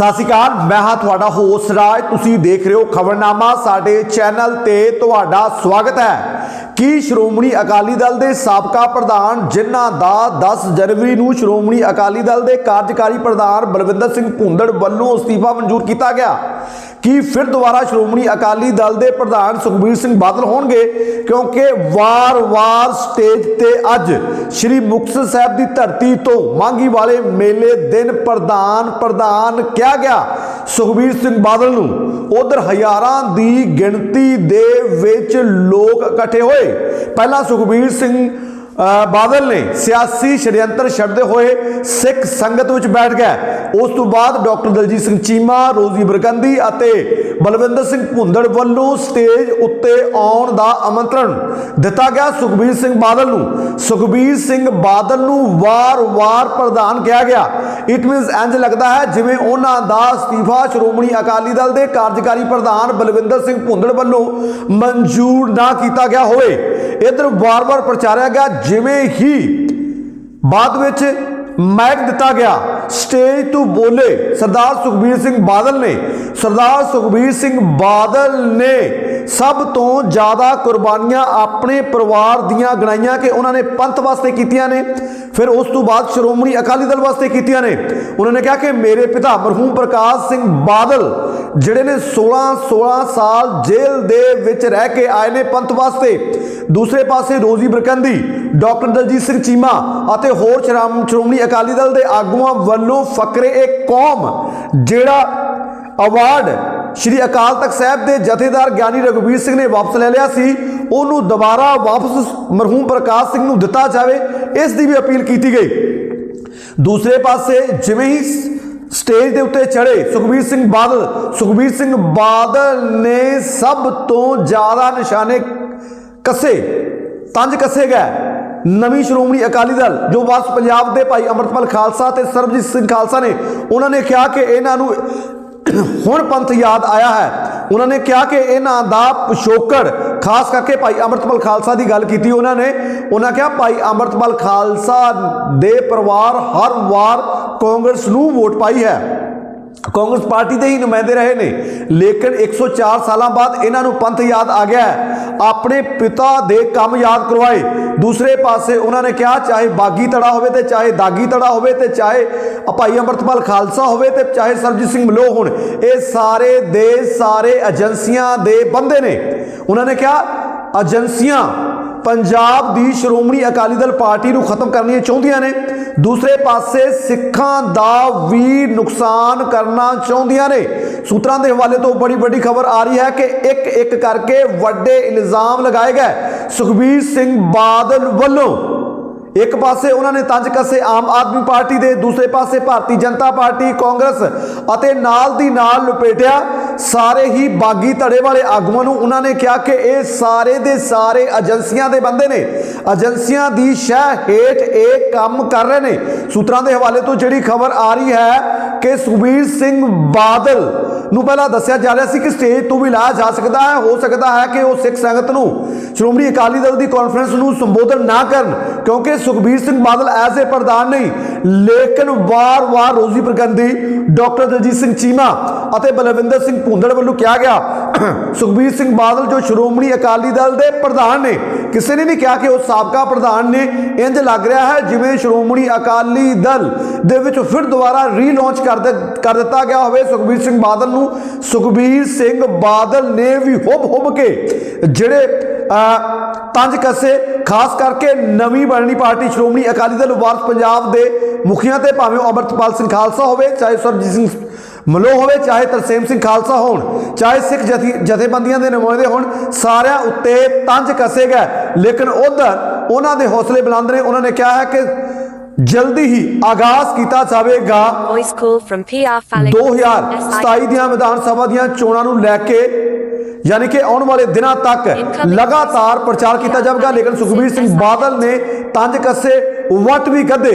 ਸਤਿ ਸ਼੍ਰੀ ਅਕਾਲ, ਮੈਂ ਹਾਂ ਤੁਹਾਡਾ ਹੋਸਟ ਰਾਜ। ਤੁਸੀਂ ਦੇਖ ਰਹੇ ਹੋ ਖਬਰਨਾਮਾ, ਸਾਡੇ ਚੈਨਲ ਤੇ ਤੁਹਾਡਾ ਸਵਾਗਤ ਹੈ। ਕੀ ਸ਼੍ਰੋਮਣੀ ਅਕਾਲੀ ਦਲ ਦੇ ਸਾਬਕਾ ਪ੍ਰਧਾਨ ਜਿਨ੍ਹਾਂ ਦਾ 10 ਜਨਵਰੀ ਨੂੰ ਸ਼੍ਰੋਮਣੀ ਅਕਾਲੀ ਦਲ ਦੇ ਕਾਰਜਕਾਰੀ ਪ੍ਰਧਾਨ ਬਲਵਿੰਦਰ ਸਿੰਘ ਭੁੰਦੜ ਵੱਲੋਂ ਅਸਤੀਫਾ ਮਨਜ਼ੂਰ ਕੀਤਾ ਗਿਆ? ਕੀ ਫਿਰ ਦੁਬਾਰਾ ਸ਼੍ਰੋਮਣੀ ਅਕਾਲੀ ਦਲ ਦੇ ਪ੍ਰਧਾਨ ਸੁਖਬੀਰ ਸਿੰਘ ਬਾਦਲ ਹੋਣਗੇ? ਕਿਉਂਕਿ ਵਾਰ-ਵਾਰ ਸਟੇਜ ਤੇ ਅੱਜ ਸ੍ਰੀ ਮੁਕਤਸਰ ਸਾਹਿਬ ਦੀ ਧਰਤੀ ਤੋਂ ਮਾਂਗੀ ਵਾਲੇ ਮੇਲੇ ਦਿਨ ਪ੍ਰਧਾਨ ਪ੍ਰਧਾਨ ਕਿਹਾ ਗਿਆ। ਸੁਖਬੀਰ ਸਿੰਘ ਬਾਦਲ ਨੂੰ ਉਧਰ ਹਜ਼ਾਰਾਂ ਦੀ ਗਿਣਤੀ ਦੇ ਵਿੱਚ ਲੋਕ ਇਕੱਠੇ ਹੋਏ। ਪਹਿਲਾਂ ਸੁਖਬੀਰ ਸਿੰਘ ਬਾਦਲ ਨੇ ਸਿਆਸੀ ਸ਼ੜਯੰਤਰ ਛੱਡਦੇ ਹੋਏ ਸਿੱਖ ਸੰਗਤ ਵਿੱਚ ਬੈਠ ਗਿਆ। ਉਸ ਤੋਂ ਬਾਅਦ ਡਾਕਟਰ ਦਲਜੀਤ ਸਿੰਘ ਚੀਮਾ, ਰੋਜ਼ੀ ਬਰਕੰਦੀ ਅਤੇ ਬਲਵਿੰਦਰ ਸਿੰਘ ਭੁੰਦੜ ਵੱਲੋਂ ਸਟੇਜ ਉੱਤੇ ਆਉਣ ਦਾ ਆਮੰਤਰਣ ਦਿੱਤਾ ਗਿਆ। ਸੁਖਬੀਰ ਸਿੰਘ ਬਾਦਲ ਨੂੰ, ਸੁਖਬੀਰ ਸਿੰਘ ਬਾਦਲ ਨੂੰ ਵਾਰ-ਵਾਰ ਪ੍ਰਧਾਨ ਕਿਹਾ ਗਿਆ। ਇਟ ਮੀਨਸ ਇੰਜ ਲੱਗਦਾ ਹੈ ਜਿਵੇਂ ਉਹਨਾਂ ਦਾ ਅਸਤੀਫਾ ਸ਼੍ਰੋਮਣੀ ਅਕਾਲੀ ਦਲ ਦੇ ਕਾਰਜਕਾਰੀ ਪ੍ਰਧਾਨ ਬਲਵਿੰਦਰ ਸਿੰਘ ਭੁੰਦੜ ਵੱਲੋਂ ਮਨਜ਼ੂਰ ਨਾ ਕੀਤਾ ਗਿਆ ਹੋਵੇ। ਇਧਰ ਵਾਰ-ਵਾਰ ਪ੍ਰਚਾਰਿਆ ਗਿਆ, ਜਿਵੇਂ ਹੀ ਬਾਅਦ ਵਿੱਚ ਮਾਈਕ ਦਿੱਤਾ ਗਿਆ ਸਟੇਜ ਤੋਂ ਬੋਲੇ ਸਰਦਾਰ ਸੁਖਬੀਰ ਸਿੰਘ ਬਾਦਲ ਨੇ। ਸਰਦਾਰ ਸੁਖਬੀਰ ਸਿੰਘ ਬਾਦਲ ਨੇ ਸਭ ਤੋਂ ਜ਼ਿਆਦਾ ਕੁਰਬਾਨੀਆਂ ਆਪਣੇ ਪਰਿਵਾਰ ਦੀਆਂ ਗਣਾਈਆਂ ਕਿ ਉਹਨਾਂ ਨੇ ਪੰਥ ਵਾਸਤੇ ਕੀਤੀਆਂ ਨੇ, ਫਿਰ ਉਸ ਤੋਂ ਬਾਅਦ ਸ਼੍ਰੋਮਣੀ ਅਕਾਲੀ ਦਲ ਵਾਸਤੇ ਕੀਤੀਆਂ ਨੇ। ਉਹਨਾਂ ਨੇ ਕਿਹਾ ਕਿ ਮੇਰੇ ਪਿਤਾ ਮਰਹੂਮ ਪ੍ਰਕਾਸ਼ ਸਿੰਘ ਬਾਦਲ, ਜਿਹੜੇ ਨੇ 16 16 ਸਾਲ ਜੇਲ੍ਹ ਦੇ ਵਿੱਚ ਰਹਿ ਕੇ ਆਏ ਨੇ ਪੰਥ ਵਾਸਤੇ ਦੂਸਰੇ ਪਾਸੇ ਰੋਜ਼ੀ ਬਰਕੰਦੀ, ਡਾਕਟਰ ਦਲਜੀਤ ਸਿੰਘ ਚੀਮਾ ਅਤੇ ਹੋਰ ਸ਼੍ਰਮ- ਸ਼੍ਰੋਮਣੀ ਅਕਾਲੀ ਦਲ ਦੇ ਆਗੂਆਂ ਵੱਲੋਂ ਫਕਰੇ ਇੱਕ ਕੌਮ, ਜਿਹੜਾ ਅਵਾਰਡ ਸ਼੍ਰੀ ਅਕਾਲ ਤਖਤ ਸਾਹਿਬ ਦੇ ਜਥੇਦਾਰ ਗਿਆਨੀ ਰਘੁਵੀਰ ਸਿੰਘ ਨੇ ਵਾਪਸ ਲੈ ਲਿਆ ਸੀ, ਉਹਨੂੰ ਦੁਬਾਰਾ ਵਾਪਸ ਮਰਹੂਮ ਪ੍ਰਕਾਸ਼ ਸਿੰਘ ਨੂੰ ਦਿੱਤਾ ਜਾਵੇ, ਇਸ ਦੀ ਵੀ ਅਪੀਲ ਕੀਤੀ ਗਈ। ਦੂਸਰੇ ਪਾਸੇ ਜਿਵੇਂ ਹੀ ਸਟੇਜ ਦੇ ਉੱਤੇ ਚੜੇ ਸੁਖਬੀਰ ਸਿੰਘ ਬਾਦਲ, ਸੁਖਬੀਰ ਸਿੰਘ ਬਾਦਲ ਨੇ ਸਭ ਤੋਂ ਜ਼ਿਆਦਾ ਨਿਸ਼ਾਨੇ ਕੱਸੇ, ਤੰਜ ਕੱਸੇ ਗਏ। ਨਵੀਂ ਸ਼੍ਰੋਮਣੀ ਅਕਾਲੀ ਦਲ, ਜੋ ਵਾਸ ਪੰਜਾਬ ਦੇ ਭਾਈ ਅਮਰਤਪਾਲ ਖਾਲਸਾ ਤੇ ਸਰਬਜੀਤ ਸਿੰਘ ਖਾਲਸਾ ਨੇ, ਉਹਨਾਂ ਨੇ ਕਿਹਾ ਕਿ ਇਹਨਾਂ ਨੂੰ ਹੁਣ ਪੰਥ ਯਾਦ ਆਇਆ ਹੈ। ਉਹਨਾਂ ਨੇ ਕਿਹਾ ਕਿ ਇਹਨਾਂ ਦਾ ਪਿਛੋਕੜ, ਖਾਸ ਕਰਕੇ ਭਾਈ ਅਮਰਤਪਾਲ ਖਾਲਸਾ ਦੀ ਗੱਲ ਕੀਤੀ ਉਹਨਾਂ ਨੇ। ਉਹਨਾਂ ਕਿਹਾ, ਭਾਈ ਅਮਰਤਪਾਲ ਖਾਲਸਾ ਦੇ ਪਰਿਵਾਰ ਹਰ ਵਾਰ ਕਾਂਗਰਸ ਨੂੰ ਵੋਟ ਪਾਈ ਹੈ। ਕਾਂਗਰਸ ਪਾਰਟੀ ਦੇ ਹੀ ਨੁਮਾਇੰਦੇ ਰਹੇ ਨੇ। ਲੇਕਿਨ 104 ਸਾਲਾਂ ਬਾਅਦ ਇਹਨਾਂ ਨੂੰ ਪੰਥ ਯਾਦ ਆ ਗਿਆ ਆਪਣੇ ਪਿਤਾ ਦੇ ਕੰਮ ਯਾਦ ਕਰਵਾਏ। ਦੂਸਰੇ ਪਾਸੇ ਉਹਨਾਂ ਨੇ ਕਿਹਾ, ਚਾਹੇ ਬਾਗੀ ਤੜਾ ਹੋਵੇ ਤੇ ਚਾਹੇ ਦਾਗੀ ਤੜਾ ਹੋਵੇ ਤੇ ਚਾਹੇ ਭਾਈ ਅੰਮ੍ਰਿਤਪਾਲ ਖਾਲਸਾ ਹੋਵੇ ਤੇ ਚਾਹੇ ਸਰਬਜੀਤ ਸਿੰਘ ਮਲੋ ਹੋਣ। ਇਹ ਸਾਰੇ ਦੇ ਸਾਰੇ ਏਜੰਸੀਆਂ ਦੇ ਬੰਦੇ ਨੇ। ਉਹਨਾਂ ਨੇ ਕਿਹਾ, ਏਜੰਸੀਆਂ, ਪੰਜਾਬ ਦੀ ਸ਼੍ਰੋਮਣੀ ਅਕਾਲੀ ਦਲ ਪਾਰਟੀ ਨੂੰ ਖਤਮ ਕਰਨੀਆਂ ਚਾਹੁੰਦੀਆਂ ਨੇ। ਦੂਸਰੇ ਪਾਸੇ ਸਿੱਖਾਂ ਦਾ ਵੀ ਨੁਕਸਾਨ ਕਰਨਾ ਚਾਹੁੰਦੀਆਂ ਨੇ। ਸੂਤਰਾਂ ਦੇ ਹਵਾਲੇ ਤੋਂ ਬੜੀ ਵੱਡੀ ਖਬਰ ਆ ਰਹੀ ਹੈ ਕਿ ਇੱਕ ਇੱਕ ਕਰਕੇ ਵੱਡੇ ਇਲਜ਼ਾਮ ਲਗਾਏ ਗਏ। ਸੁਖਬੀਰ ਸਿੰਘ ਬਾਦਲ ਵੱਲੋਂ ਇੱਕ ਪਾਸੇ ਉਹਨਾਂ ਨੇ ਤੰਜ ਕੱਸੇ ਆਮ ਆਦਮੀ ਪਾਰਟੀ ਦੇ, ਦੂਸਰੇ ਪਾਸੇ ਭਾਰਤੀ ਜਨਤਾ ਪਾਰਟੀ, ਕਾਂਗਰਸ ਅਤੇ ਨਾਲ ਦੀ ਨਾਲ ਲਪੇਟਿਆ। ਸਾਰੇ ਹੀ ਬਾਗੀ ਧੜੇ ਵਾਲੇ ਆਗੂਆਂ ਨੂੰ ਉਹਨਾਂ ਨੇ ਕਿਹਾ ਕਿ ਇਹ ਸਾਰੇ ਦੇ ਸਾਰੇ ਏਜੰਸੀਆਂ ਦੇ ਬੰਦੇ ਨੇ। ਏਜੰਸੀਆਂ ਦੀ ਸ਼ਹਿ ਹੇਠ ਇਹ ਕੰਮ ਕਰ ਰਹੇ ਨੇ। ਸੂਤਰਾਂ ਦੇ ਹਵਾਲੇ ਤੋਂ ਜਿਹੜੀ ਖਬਰ ਆ ਰਹੀ ਹੈ ਕਿ ਸੁਖਬੀਰ ਸਿੰਘ ਬਾਦਲ ਨੂੰ ਪਹਿਲਾਂ ਦੱਸਿਆ ਜਾ ਰਿਹਾ ਸੀ ਕਿ ਸਟੇਜ ਤੋਂ ਵੀ ਲਾਇਆ ਜਾ ਸਕਦਾ ਹੈ, ਹੋ ਸਕਦਾ ਹੈ ਕਿ ਉਹ ਸਿੱਖ ਸੰਗਤ ਨੂੰ ਸ਼੍ਰੋਮਣੀ ਅਕਾਲੀ ਦਲ ਦੀ ਕਾਨਫਰੰਸ ਨੂੰ ਸੰਬੋਧਨ ਨਾ ਕਰਨ, ਕਿਉਂਕਿ ਸੁਖਬੀਰ ਸਿੰਘ ਬਾਦਲ ਐਜ਼ ਏ ਪ੍ਰਧਾਨ ਨਹੀਂ, ਲੇਕਿਨ ਵਾਰ-ਵਾਰ ਰੋਜ਼ੀ ਪ੍ਰਗੰਦੀ ਡਾਕਟਰ ਦਲਜੀਤ ਸਿੰਘ ਚੀਮਾ ਅਤੇ ਬਲਵਿੰਦਰ ਸਿੰਘ ਭੁੰਦੜ ਵੱਲੋਂ ਕਿਹਾ ਗਿਆ, ਸੁਖਬੀਰ ਸਿੰਘ ਬਾਦਲ ਜੋ ਸ਼੍ਰੋਮਣੀ ਅਕਾਲੀ ਦਲ ਦੇ ਪ੍ਰਧਾਨ ਨੇ ਕਿਸੇ ਨੇ ਨਹੀਂ ਕਿਹਾ ਕਿ ਉਹ ਸਾਬਕਾ ਪ੍ਰਧਾਨ ਨੇ ਇੰਜ ਲੱਗ ਰਿਹਾ ਹੈ ਜਿਵੇਂ ਸ਼੍ਰੋਮਣੀ ਅਕਾਲੀ ਦਲ ਦੇ ਵਿੱਚ ਫਿਰ ਦੁਬਾਰਾ ਰੀਲਾਂਚ ਕਰ ਕਰ ਦਿੱਤਾ ਗਿਆ ਹੋਵੇ। ਸੁਖਬੀਰ ਸਿੰਘ ਬਾਦਲ ਨੂੰ, ਸੁਖਬੀਰ ਸਿੰਘ ਬਾਦਲ ਨੇ ਵੀ ਹੁਬ ਹੁਬ ਕੇ ਜਿਹੜੇ ਤੰਜ ਕੱਸੇ, ਖਾਸ ਕਰਕੇ ਨਵੀਂ ਬਣਨੀ ਪਾਰਟੀ ਸ਼੍ਰੋਮਣੀ ਅਕਾਲੀ ਦਲ ਵਾਰਸ ਪੰਜਾਬ ਦੇ ਮੁਖੀਆਂ ਤੇ ਭਾਵੇਂ ਉਹ ਅਮਰਤਪਾਲ ਸਿੰਘ ਖਾਲਸਾ ਹੋਵੇ, ਚਾਹੇ ਸਰਬਜੀਤ ਸਿੰਘ ਮਲੋ ਹੋਵੇ ਚਾਹੇ ਤਰਸੇਮ ਸਿੰਘ ਖਾਲਸਾ ਹੋਣ ਚਾਹੇ ਸਿੱਖ ਜਥੀ- ਜਥੇਬੰਦੀਆਂ ਦੇ ਨੁਮਾਇੰਦੇ ਹੋਣ ਸਾਰਿਆਂ ਉੱਤੇ ਤੰਜ ਕੱਸੇ ਗਏ। ਲੇਕਿਨ ਉਧਰ ਉਹਨਾਂ ਦੇ ਹੌਸਲੇ ਬੁਲੰਦ ਨੇ। ਉਹਨਾਂ ਨੇ ਕਿਹਾ ਹੈ ਕਿ ਜਲਦੀ ਹੀ ਆਗਾਜ਼ ਕੀਤਾ ਜਾਵੇਗਾ। Voice call from PR Falling. 2027 ਦੀਆਂ ਵਿਧਾਨ ਸਭਾ ਦੀਆਂ ਚੋਣਾਂ ਨੂੰ ਲੈ ਕੇ ਯਾਨੀ ਕਿ ਆਉਣ ਵਾਲੇ ਦਿਨਾਂ ਤੱਕ ਲਗਾਤਾਰ ਪ੍ਰਚਾਰ ਕੀਤਾ ਜਾਵੇਗਾ। ਲੇਕਿਨ ਸੁਖਬੀਰ ਸਿੰਘ ਬਾਦਲ ਨੇ ਤੰਜ ਕੱਸੇ ਵੱਟ ਵੀ ਕੱਢੇ